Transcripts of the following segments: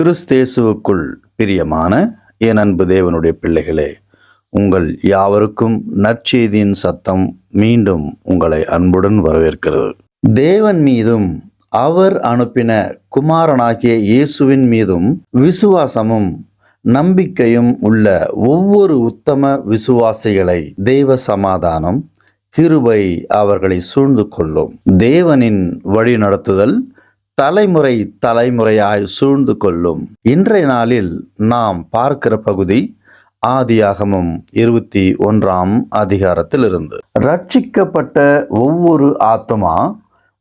கிறிஸ்தேசுவுக்குள் பிரியமான என் அன்பு தேவனுடைய பிள்ளைகளே உங்கள் யாவருக்கும் நற்செய்தியின் சத்தம் மீண்டும் உங்களை அன்புடன் வரவேற்கிறது. தேவன் மீதும் அவர் அனுப்பின குமாரனாகிய இயேசுவின் மீதும் விசுவாசமும் நம்பிக்கையும் உள்ள ஒவ்வொரு உத்தம விசுவாசிகளை தெய்வ சமாதானம் கிருபை அவர்களை சூழ்ந்து கொள்ளும். தேவனின் வழிநடத்துதல் தலைமுறை தலைமுறையாய் சூழ்ந்து கொள்ளும். இன்றைய நாளில் நாம் பார்க்கிற பகுதி ஆதியாகமும் இருபத்தி ஒன்றாம் அதிகாரத்திலிருந்து. ரட்சிக்கப்பட்ட ஒவ்வொரு ஆத்மா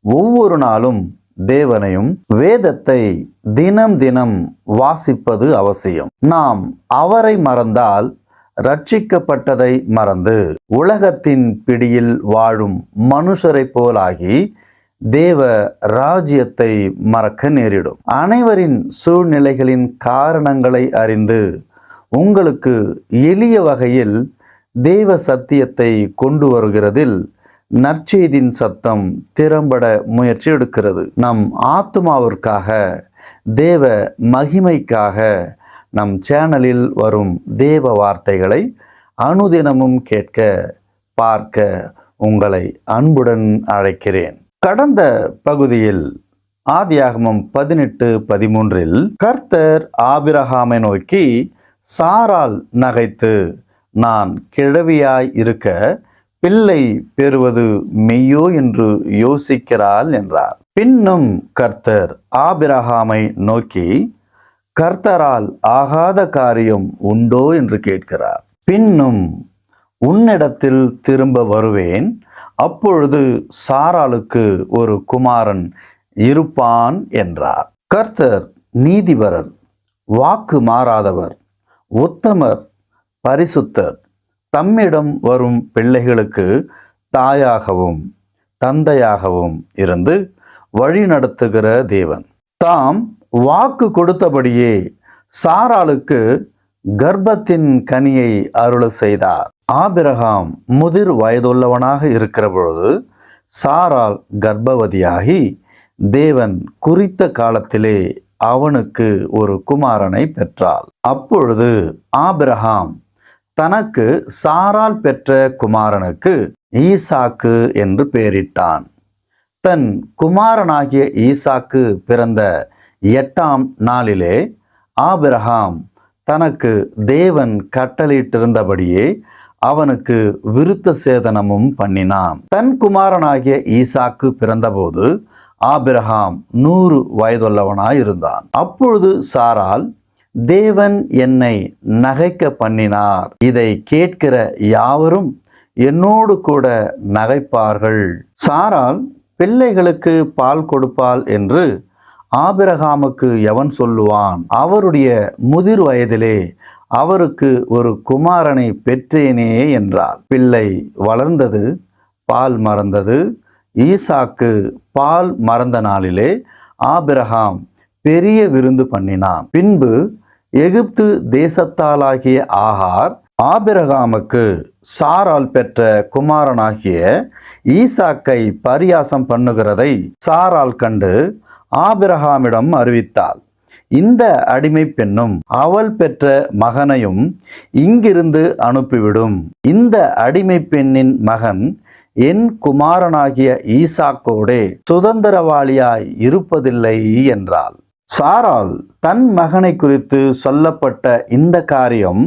ஒவ்வொரு நாளும் தேவனையும் வேதத்தை தினம் தினம் வாசிப்பது அவசியம். நாம் அவரை மறந்தால் ரட்சிக்கப்பட்டதை மறந்து உலகத்தின் பிடியில் வாழும் மனுஷரைப் போலாகி தேவ ராஜ்யத்தை மறக்க நேரிடும். அனைவரின் சூழ்நிலைகளின் காரணங்களை அறிந்து உங்களுக்கு எளிய வகையில் தேவ சத்தியத்தை கொண்டு வருகிறதில் நற்செய்தின் சத்தம் திறம்பட முயற்சி எடுக்கிறது. நம் ஆத்மாவிற்காக தேவ மகிமைக்காக நம் சேனலில் வரும் தேவ வார்த்தைகளை அனுதினமும் கேட்க பார்க்க உங்களை அன்புடன் அழைக்கிறேன். கடந்த பகுதியில் ஆதியாகமம் பதினெட்டு பதிமூன்றில் கர்த்தர் ஆபிரகாமை நோக்கி சாரால் நகைத்து நான் கிழவியாய் இருக்க பிள்ளை பெறுவது மெய்யோ என்று யோசிக்கிறாள் என்றார். பின்னும் கர்த்தர் ஆபிரகாமை நோக்கி கர்த்தரால் ஆகாத காரியம் உண்டோ? என்று கேட்கிறார். பின்னும் உன்னிடத்தில் திரும்ப வருவேன் அப்பொழுது சாராளுக்கு ஒரு குமாரன் இருப்பான் என்றார். கர்த்தர் நீதிபரர் வாக்கு மாறாதவர் உத்தமர் பரிசுத்தர் தம்மிடம் வரும் பிள்ளைகளுக்கு தாயாகவும் தந்தையாகவும் இருந்து வழி நடத்துகிற தேவன். தாம் வாக்கு கொடுத்தபடியே சாராளுக்கு கர்ப்பத்தின் கனியை அருள செய்தார். ஆபிரகாம் முதிர் வயதுள்ளவனாக இருக்கிற பொழுது சாரால் கர்ப்பவதியாகி தேவன் குறித்த காலத்திலே அவனுக்கு ஒரு குமாரனை பெற்றாள். அப்பொழுது ஆபிரகாம் தனக்கு சாரால் பெற்ற குமாரனுக்கு ஈசாக்கு என்று பெயரிட்டான். தன் குமாரனாகிய ஈசாக்கு பிறந்த எட்டாம் நாளிலே ஆபிரகாம் தனக்கு தேவன் கட்டளையிட்டிருந்தபடியே அவனுக்கு விருத்த சேதனமும் பண்ணினான். தன் குமாரனாகிய ஈசாக்கு பிறந்தபோது ஆபிரகாம் நூறு வயதுள்ளவனாயிருந்தான். அப்பொழுது சாரால் தேவன் என்னை நகைக்க பண்ணினார். இதை கேட்கிற யாவரும் என்னோடு கூட நகைப்பார்கள். சாரால் பிள்ளைகளுக்கு பால் கொடுப்பாள் என்று ஆபிரகாமுக்கு எவன் சொல்லுவான்? அவருடைய முதிர் வயதிலே அவருக்கு ஒரு குமாரனை பெற்றேனே என்றார். பிள்ளை வளர்ந்தது பால் மறந்தது. ஈசாக்கு பால் மறந்த நாளிலே ஆபிரகாம் பெரிய விருந்து பண்ணினான். பின்பு எகிப்து தேசத்தாலாகிய ஆகார் ஆபிரகாமுக்கு சாரால் பெற்ற குமாரனாகிய ஈசாக்கை பரியாசம் பண்ணுகிறதை சாரால் கண்டு ஆபிரகாமிடம் அறிவித்தாள். இந்த அடிமை பெண்ணும் அவள் பெற்ற மகனையும் இங்கிருந்து அனுப்பிவிடும். இந்த அடிமை பெண்ணின் மகன் என் குமாரனாகிய ஈசாக்கோடே சுதந்திரவாளியாய் இருப்பதில்லை என்றாள். சாரால் தன் மகனை குறித்து சொல்லப்பட்ட இந்த காரியம்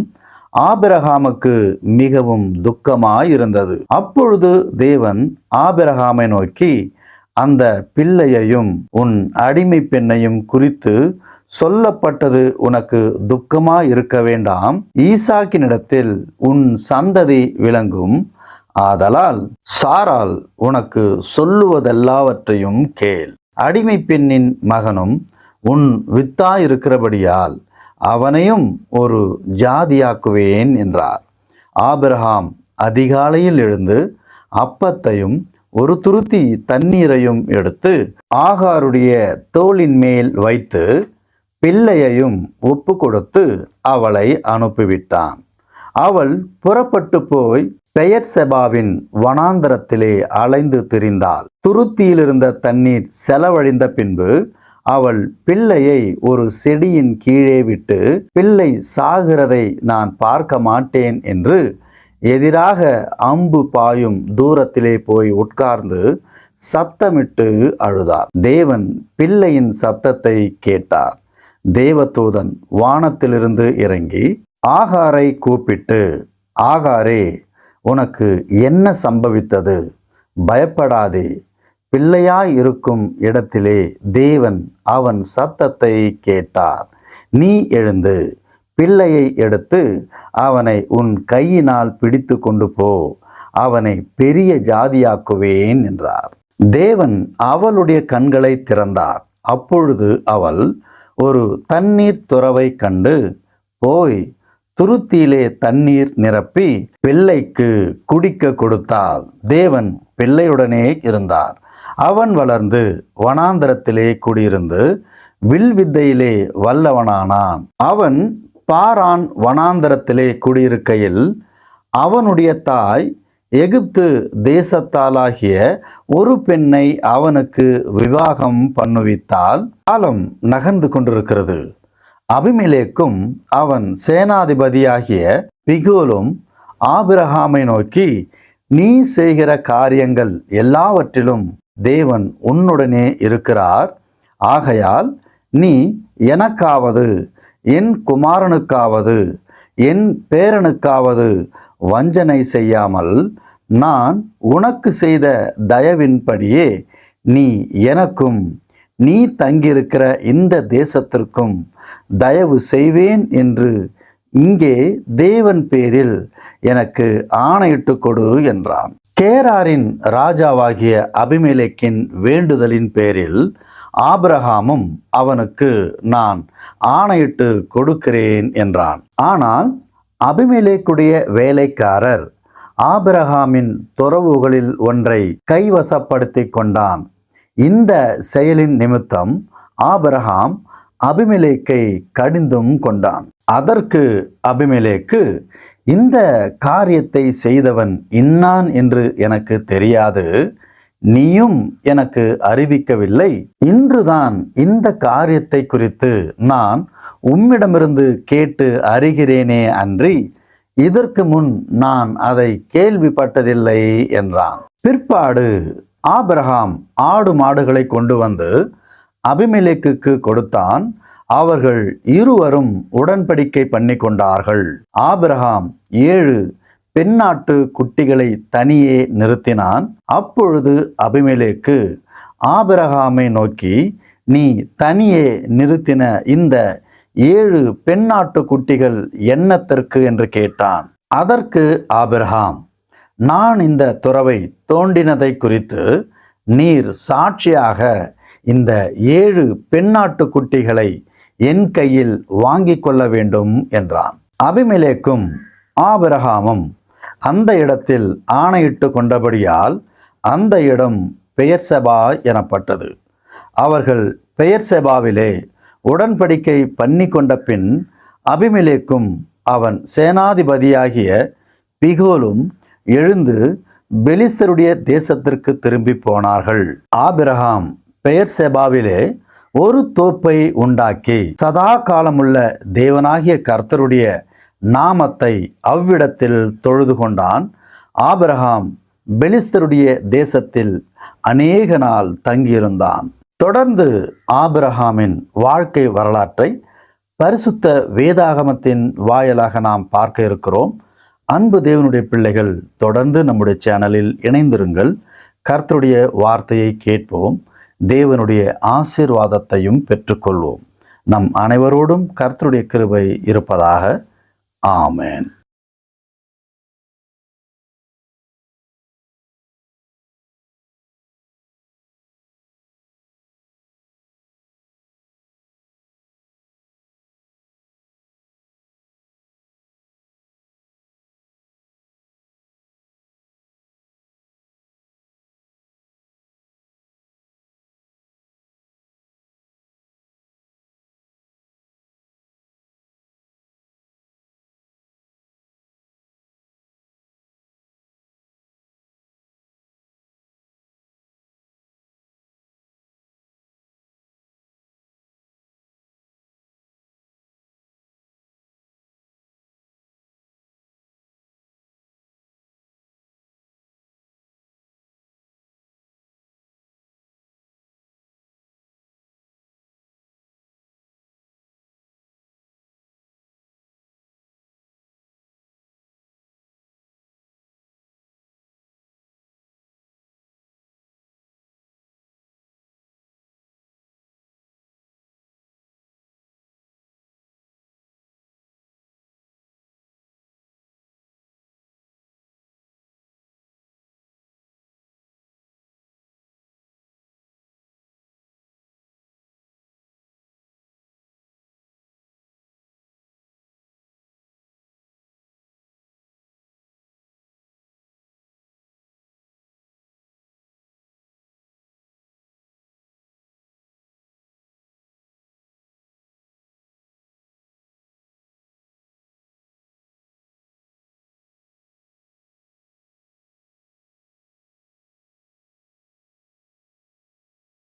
ஆபிரகாமுக்கு மிகவும் துக்கமாயிருந்தது. அப்பொழுது தேவன் ஆபிரகாமை நோக்கி அந்த பிள்ளையையும் உன் அடிமை பெண்ணையும் குறித்து சொல்லப்பட்டது உனக்கு துக்கமா இருக்க வேண்டாம். ஈசாக்கினிடத்தில் உன் சந்ததி விளங்கும். ஆதலால் சாரால் உனக்கு சொல்லுவதெல்லாவற்றையும் கேள். அடிமை பெண்ணின் மகனும் உன் வித்தாயிருக்கிறபடியால் அவனையும் ஒரு ஜாதியாக்குவேன் என்றார். ஆபிரஹாம் அதிகாலையில் எழுந்து அப்பத்தையும் ஒரு துருத்தி தண்ணீரையும் எடுத்து ஆகாருடைய தோளின் மேல் வைத்து பிள்ளையையும் ஒப்பு கொடுத்து அவளை அனுப்பிவிட்டான். அவள் புறப்பட்டு போய் பெயர் செபாவின் வனாந்தரத்திலே அலைந்து திரிந்தாள். துருத்தியிலிருந்த தண்ணீர் செலவழிந்த பின்பு அவள் பிள்ளையை ஒரு செடியின் கீழே விட்டு பிள்ளை சாகிறதை நான் பார்க்க மாட்டேன் என்று எதிராக அம்பு பாயும் தூரத்திலே போய் உட்கார்ந்து சத்தமிட்டு அழுதார் தேவன் பிள்ளையின் சத்தத்தை கேட்டார். தேவதூதன் வானத்திலிருந்து இறங்கி ஆகாரை கூப்பிட்டு ஆகாரே உனக்கு என்ன சம்பவித்தது? பயப்படாதே. பிள்ளையாய் இருக்கும் இடத்திலே தேவன் அவன் சத்தத்தை கேட்டார். நீ எழுந்து பிள்ளையை எடுத்து அவனை உன் கையினால் பிடித்து கொண்டு போ. அவனை பெரிய ஜாதியாக்குவேன் என்றார். தேவன் அவளுடைய கண்களை திறந்தார். அப்பொழுது அவள் ஒரு தண்ணீர் துறவை கண்டு போய் துருத்தியிலே தண்ணீர் நிரப்பி பிள்ளைக்கு குடிக்க கொடுத்தால் தேவன் பிள்ளையுடனே இருந்தார். அவன் வளர்ந்து வனாந்தரத்திலே குடியிருந்து வில்வித்தையிலே வல்லவனானான். அவன் பாரான் வனாந்தரத்திலே குடியிருக்கையில் அவனுடைய தாய் எகிப்து தேசத்தாலாகிய ஒரு பெண்ணை அவனுக்கு விவாகம் பண்ணுவித்தால் காலம் நகர்ந்து கொண்டிருக்கிறது. அபிமிலேக்கும் அவன் சேனாதிபதியாகிய பிகோலும் ஆபிரகாமை நோக்கி நீ செய்கிற காரியங்கள் எல்லாவற்றிலும் தேவன் உன்னுடனே இருக்கிறார். ஆகையால் நீ எனக்காவது என் குமாரனுக்காவது என் பேரனுக்காவது வஞ்சனை செய்யாமல் நான் உனக்கு செய்த தயவின்படியே நீ எனக்கும் நீ தங்கியிருக்கிற இந்த தேசத்திற்கும் தயவு செய்வேன் என்று இங்கே தேவன் பேரில் எனக்கு ஆணையிட்டு கொடு என்றான். கேராரின் ராஜாவாகிய அபிமேலேக்கின் வேண்டுதலின் பேரில் ஆபிரகாமும் அவனுக்கு நான் ஆணையிட்டு கொடுக்கிறேன் என்றான். ஆனால் அபிமேலேக்குடைய வேலைக்காரர் ஆபிரகாமின் துறவுகளில் ஒன்றை கைவசப்படுத்தி கொண்டான். இந்த செயலின் நிமித்தம் ஆபிரகாம் அபிமிலேக்கை கடிந்தும் கொண்டான். அதற்கு அபிமிலேக்கு இந்த காரியத்தை செய்தவன் இன்னான் என்று எனக்கு தெரியாது. நீயும் எனக்கு அறிவிக்கவில்லை. இன்றுதான் இந்த காரியத்தை குறித்து நான் உம்மிடமிருந்து கேட்டு அறிகிறேனே அன்றி இதற்கு முன் நான் அதை கேள்விப்பட்டதில்லை என்றான். பிற்பாடு ஆபிரகாம் ஆடு மாடுகளை கொண்டு வந்து அபிமெலேக்குக்கு கொடுத்தான். அவர்கள் இருவரும் உடன்படிக்கை பண்ணி கொண்டார்கள். ஆபிரகாம் ஏழு பெண்ணாட்டு குட்டிகளை தனியே நிறுத்தினான். அப்பொழுது அபிமெலேக்கு ஆபிரகாமை நோக்கி நீ தனியே நிறுத்தின இந்த ஏழு பெண்ணாட்டு குட்டிகள் என்னத்திற்கு என்று கேட்டான். அதற்கு ஆபிரஹாம் நான் இந்த துறவை தோண்டினதை குறித்து நீர் சாட்சியாக இந்த ஏழு பெண்ணாட்டு குட்டிகளை என் கையில் வாங்கிக் கொள்ள வேண்டும் என்றான். அபிமிலேக்கும் ஆபிரகாமும் அந்த இடத்தில் ஆணையிட்டு கொண்டபடியால் அந்த இடம் பெயர்செபா எனப்பட்டது. அவர்கள் பெயர்செபாவிலே உடன்படிக்கை பண்ணி கொண்ட பின் அபிமிலேக்கும் அவன் சேனாதிபதியாகிய பிகோலும் எழுந்து பெலிஸ்தருடைய தேசத்திற்கு திரும்பி போனார்கள். ஆபிரகாம் பெயர் செபாவிலே ஒரு தோப்பை உண்டாக்கி சதா காலமுள்ள தேவனாகிய கர்த்தருடைய நாமத்தை அவ்விடத்தில் தொழுது கொண்டான். ஆபிரகாம் பெலிஸ்தருடைய தேசத்தில் அநேக நாள் தங்கியிருந்தான். தொடர்ந்து ஆபிரஹாமின் வாழ்க்கை வரலாற்றை பரிசுத்த வேதாகமத்தின் வாயிலாக நாம் பார்க்க இருக்கிறோம். அன்பு தேவனுடைய பிள்ளைகள் தொடர்ந்து நம்முடைய சேனலில் இணைந்திருங்கள். கர்த்தருடைய வார்த்தையை கேட்போம். தேவனுடைய ஆசீர்வாதத்தையும் பெற்றுக்கொள்வோம். நம் அனைவரோடும் கர்த்தருடைய கிருபை இருப்பதாக. ஆமேன்.